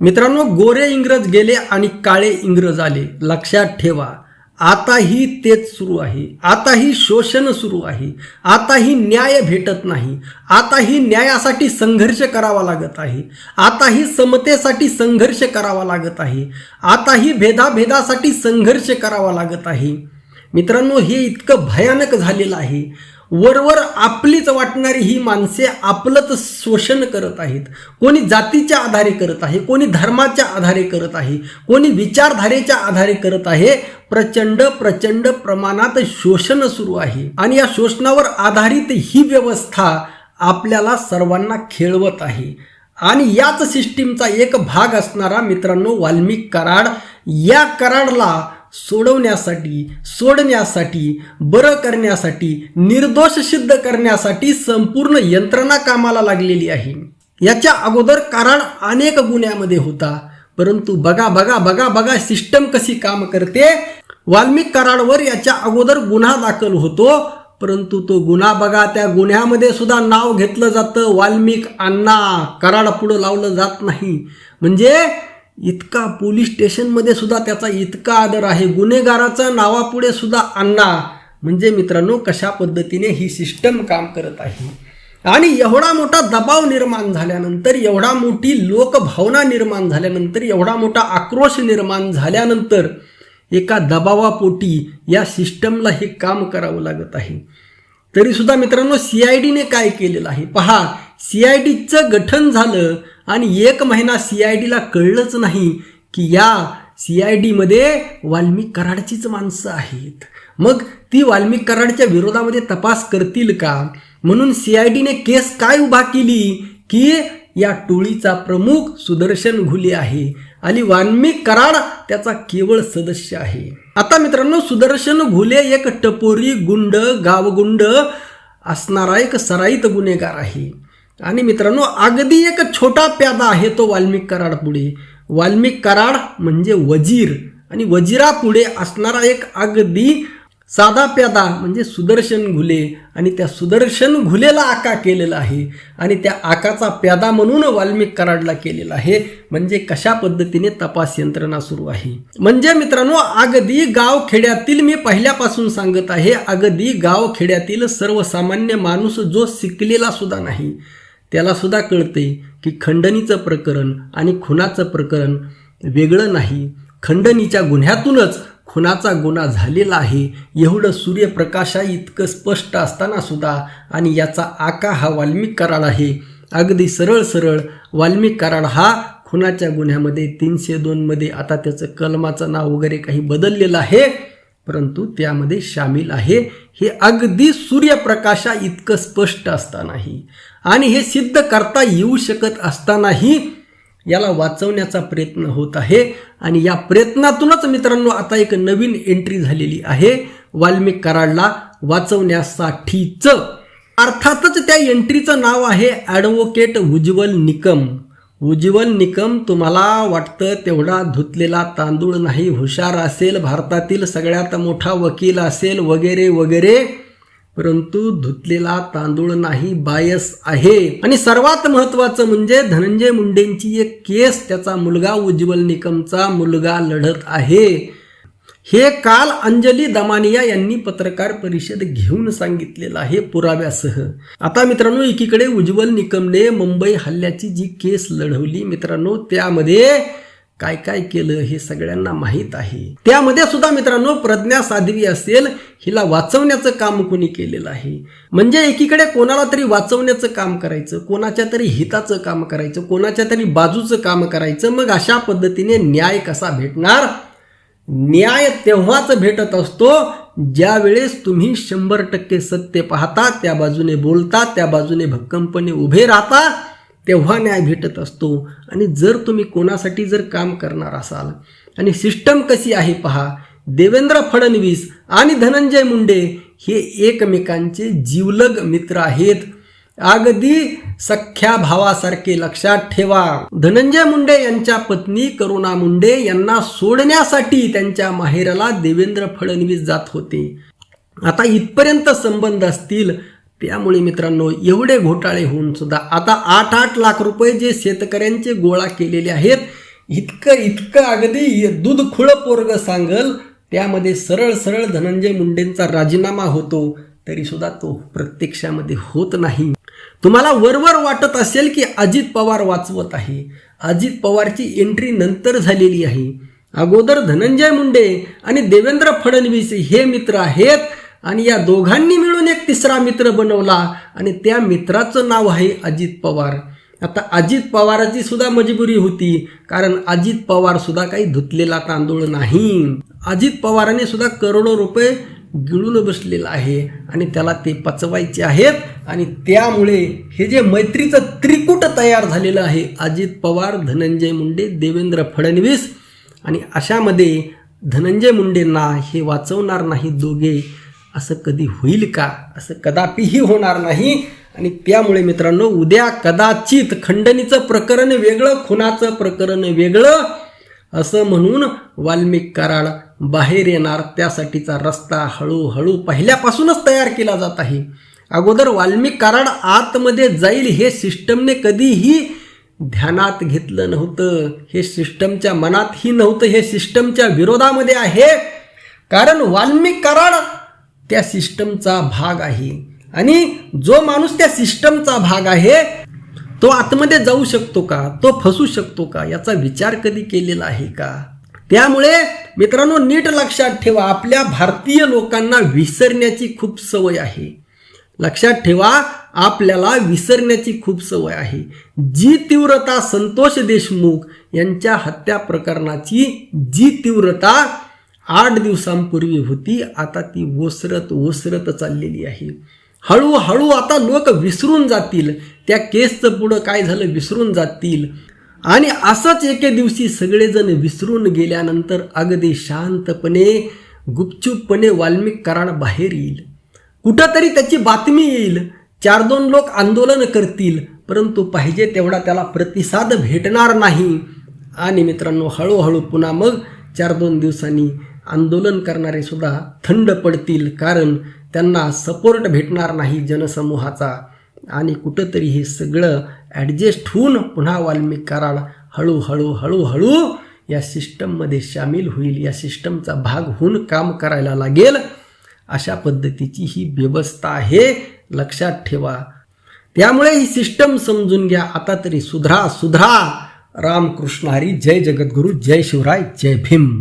मित्रांनो गोरे इंग्रज गेले आणि काळे इंग्रज आले. लक्षात ठेवा आताही तेच सुरू आहे. आताही शोषण सुरू आहे. आताही न्याय भेटत नाही. आताही न्यायासाठी संघर्ष करावा लागत आहे. आताही समतेसाठी संघर्ष करावा लागत आहे. आताही भेदाभेदासाठी संघर्ष करावा लागत आहे. मित्रांनो हे इतकं भयानक झालेलं आहे. वरवर आपलीच वाटणारी ही माणसे आपलंच शोषण करत आहेत. कोणी जातीच्या आधारे करत आहे कोणी धर्माच्या आधारे करत आहे कोणी विचारधारेच्या आधारे करत आहे प्रचंड प्रचंड प्रमाणात शोषण सुरू आहे. आणि या शोषणावर आधारित ही व्यवस्था आपल्याला सर्वांना खेळवत आहे. आणि याच सिस्टीमचा एक भाग असणारा मित्रांनो वाल्मिक कराड. या कराडला सोडवण्यासाठी सोडण्यासाठी बरं करण्यासाठी निर्दोष सिद्ध करण्यासाठी संपूर्ण यंत्रणा कामाला लागलेली आहे. याच्या अगोदर कराड अनेक गुन्ह्यामध्ये होता. परंतु बघा बघा बघा बघा सिस्टम कशी काम करते. वाल्मिक कराडवर याच्या अगोदर गुन्हा दाखल होतो. परंतु तो गुन्हा बघा त्या गुन्ह्यामध्ये सुद्धा नाव घेतलं जातं. वाल्मिक अण्णा कराड पुढं लावलं जात नाही. म्हणजे इतका पोलीस स्टेशनमध्ये सुद्धा त्याचा इतका आदर आहे. गुन्हेगाराचा नावापुढे सुद्धा अण्णा. म्हणजे मित्रांनो कशा पद्धतीने ही सिस्टम काम करत आहे. आणि एवढा मोठा दबाव निर्माण झाल्यानंतर एवढा मोठी लोकभावना निर्माण झाल्यानंतर एवढा मोठा आक्रोश निर्माण झाल्यानंतर एका दबावापोटी या सिस्टमला हे काम करावं लागत आहे. तरीसुद्धा मित्रांनो सी आय डीने काय केलेलं आहे? पहा सी आय डीचं गठन झालं आणि एक महिना सी आय डीला कळलंच नाही की या सी आय डीमध्ये वाल्मिक कराडचीच माणसं आहेत. मग ती वाल्मिक कराडच्या विरोधामध्ये तपास करतील का? म्हणून सी आय डीने केस काय उभा केली की या टोळीचा प्रमुख सुदर्शन घुले आहे आणि वाल्मिक कराड त्याचा केवळ सदस्य आहे. आता मित्रांनो सुदर्शन घुले एक टपोरी गुंड गावगुंड असणारा एक सराईत गुन्हेगार आहे. आणि मित्रांनो अगदी एक छोटा प्यादा आहे तो वाल्मिक कराड पुढे. वाल्मिक कराड म्हणजे वजीर. आणि वजिरापुढे असणारा एक अगदी साधा प्यादा म्हणजे सुदर्शन घुले. आणि त्या सुदर्शन घुलेला आका केलेला आहे. आणि त्या आकाचा प्यादा म्हणून वाल्मिक कराडला केलेला आहे. म्हणजे कशा पद्धतीने तपास यंत्रणा सुरू आहे? म्हणजे मित्रांनो अगदी गाव खेड्यातील मी पहिल्यापासून सांगत आहे अगदी गाव खेड्यातील सर्वसामान्य माणूस जो शिकलेला सुद्धा नाही. त्यालासुद्धा कळते की खंडणीचं प्रकरण आणि खुनाचं प्रकरण वेगळं नाही. खंडणीच्या गुन्ह्यातूनच खुनाचा गुन्हा झालेला आहे एवढं सूर्यप्रकाशा इतकं स्पष्ट असताना सुद्धा आणि याचा आका हा वाल्मिक कराड आहे. अगदी सरळ सरळ वाल्मिक कराड हा खुनाच्या गुन्ह्यामध्ये तीनशे दोनमध्ये आता त्याचं कलमाचं नाव वगैरे काही बदललेलं आहे. परंतु त्यामध्ये सामील आहे. हे अगदी सूर्यप्रकाशा इतकं स्पष्ट असतानाही. आणि हे सिद्ध करता येऊ शकत असतानाही याला वाचवण्याचा प्रयत्न होत आहे. आणि या प्रयत्नातूनच मित्रांनो आता एक नवीन एंट्री झालेली आहे. वाल्मिक कराडला वाचवण्यासाठीच. अर्थातच त्या एंट्रीचं नाव आहे ॲडव्होकेट उज्ज्वल निकम. उज्ज्वल निकम तुम्हाला वाटतं तेवढा धुतलेला तांदूळ नाही हुशार असेल भारतातील सगळ्यात मोठा वकील असेल वगैरे वगैरे. परंतु धुतलेला तांदूळ नाही बायस आहे. आणि सर्वात महत्वाचं म्हणजे धनंजय मुंडेंची एक केस त्याचा मुलगा उज्ज्वल निकमचा मुलगा लढत आहे. हे काल अंजली दमानिया यांनी पत्रकार परिषद घेऊन सांगितलेलं आहे पुराव्यासह. आता मित्रांनो एकीकडे उज्ज्वल निकमने मुंबई हल्ल्याची जी केस लढवली मित्रांनो त्यामध्ये काय काय केलं हे सगळ्यांना माहीत आहे. त्यामध्ये सुद्धा मित्रांनो प्रज्ञा साध्वी असेल हिला वाचवण्याचं काम कोणी केलेलं आहे. म्हणजे एकीकडे कोणाला तरी वाचवण्याचं काम करायचं कोणाच्या तरी हिताचं काम करायचं कोणाच्या तरी बाजूचं काम करायचं मग अशा पद्धतीने न्याय कसा भेटणार? न्याय तेव्हाच भेटत असतो ज्यावेळेस तुम्ही शंभर टक्के सत्य पाहता त्या बाजूने बोलता त्या बाजूने भक्कमपणे उभे राहता तेव्हा न्याय भेटत असतो. आणि जर तुम्ही कोणासाठी जर काम करणार असाल आणि सिस्टम कशी आहे पहा देवेंद्र फडणवीस आणि धनंजय मुंडे हे एकमेकांचे जीवलग मित्र आहेत. अगदी सख्या भावासारखे लक्षात ठेवा. धनंजय मुंडे यांच्या पत्नी करुणा मुंडे यांना सोडण्यासाठी त्यांच्या माहेराला देवेंद्र फडणवीस जात होते. आता इथपर्यंत संबंध असतील. त्यामुळे मित्रांनो एवढे घोटाळे होऊन सुद्धा आता आठ आठ लाख रुपये जे शेतकऱ्यांचे गोळा केलेले आहेत इतकं इतकं अगदी दूध खुळ पोरग सांगल. त्यामध्ये सरळ सरळ धनंजय मुंडेंचा राजीनामा होतो. तरी सुद्धा तो प्रत्यक्षामध्ये होत नाही. तुम्हाला वरवर वाटत असेल की अजित पवार वाचवत आहे. अजित पवारची एंट्री नंतर झालेली आहे. अगोदर धनंजय मुंडे आणि देवेंद्र फडणवीस हे मित्र आहेत आणि या दोघांनी मिळून एक तिसरा मित्र बनवला आणि त्या मित्राचं नाव आहे अजित पवार. आता अजित पवाराची सुद्धा मजबुरी होती कारण अजित पवार सुद्धा काही धुतलेला तांदूळ नाही. अजित पवाराने सुद्धा करोडो रुपये गिळून बसलेलं आहे आणि त्याला ते पचवायचे आहेत आणि त्यामुळे हे जे मैत्रीचं त्रिकूट तयार झालेलं आहे अजित पवार धनंजय मुंडे देवेंद्र फडणवीस आणि अशामध्ये धनंजय मुंडेंना हे वाचवणार नाही दोघे असं कधी होईल का? असं कदापिही होणार नाही. आणि त्यामुळे मित्रांनो उद्या कदाचित खंडणीचं प्रकरण वेगळं खुनाचं प्रकरण वेगळं असं म्हणून वाल्मिक कराड बाहेर येणार त्यासाठीचा रस्ता हळूहळू पहिल्यापासूनच तयार केला जात आहे. अगोदर वाल्मिक कराड आतमध्ये जाईल हे सिस्टमने कधीही ध्यानात घेतलं नव्हतं. हे सिस्टमच्या मनातही नव्हतं हे सिस्टमच्या विरोधामध्ये आहे. कारण वाल्मिक कराड त्या सिस्टमचा भाग आहे. आणि जो माणूस त्या सिस्टमचा भाग आहे तो आतमध्ये जाऊ शकतो का? तो फसू शकतो का? याचा विचार कधी केलेला आहे का? त्यामुळे मित्रांनो नीट लक्षात ठेवा आपल्या भारतीय लोकांना विसरण्याची खूप सवय आहे. लक्षात ठेवा आपल्याला विसरण्याची खूप सवय आहे. जी तीव्रता संतोष देशमुख यांच्या हत्या प्रकरणाची जी तीव्रता आठ दिवसांपूर्वी होती आता ती ओसरत ओसरत चाललेली आहे. हळूहळू आता लोक विसरून जातील. त्या केसचं पुढं काय झालं? विसरून जातील. आणि असंच एके दिवशी सगळेजण विसरून गेल्यानंतर अगदी शांतपणे गुपचूपपणे वाल्मिक कराड बाहेर येईल. कुठंतरी त्याची बातमी येईल. चार दोन लोक आंदोलन करतील परंतु पाहिजे तेवढा त्याला प्रतिसाद भेटणार नाही. आणि मित्रांनो हळूहळू पुन्हा मग चार दोन दिवसांनी आंदोलन करणारे सुद्धा थंड पडतील कारण त्यांना सपोर्ट भेटणार नाही जनसमूहाचा. आणि कुठंतरी हे सगळं ॲडजस्ट होऊन पुन्हा वाल्मिक कराड हळूहळू हळूहळू या सिस्टममध्ये सामील होईल. या सिस्टमचा भाग होऊन काम करायला लागेल. अशा पद्धतीची ही व्यवस्था आहे. लक्षात ठेवा. त्यामुळे ही सिस्टम समजून घ्या. आता तरी सुधरा सुधरा. रामकृष्ण हरी जय जगद्गुरू जय शिवराय जय भीम.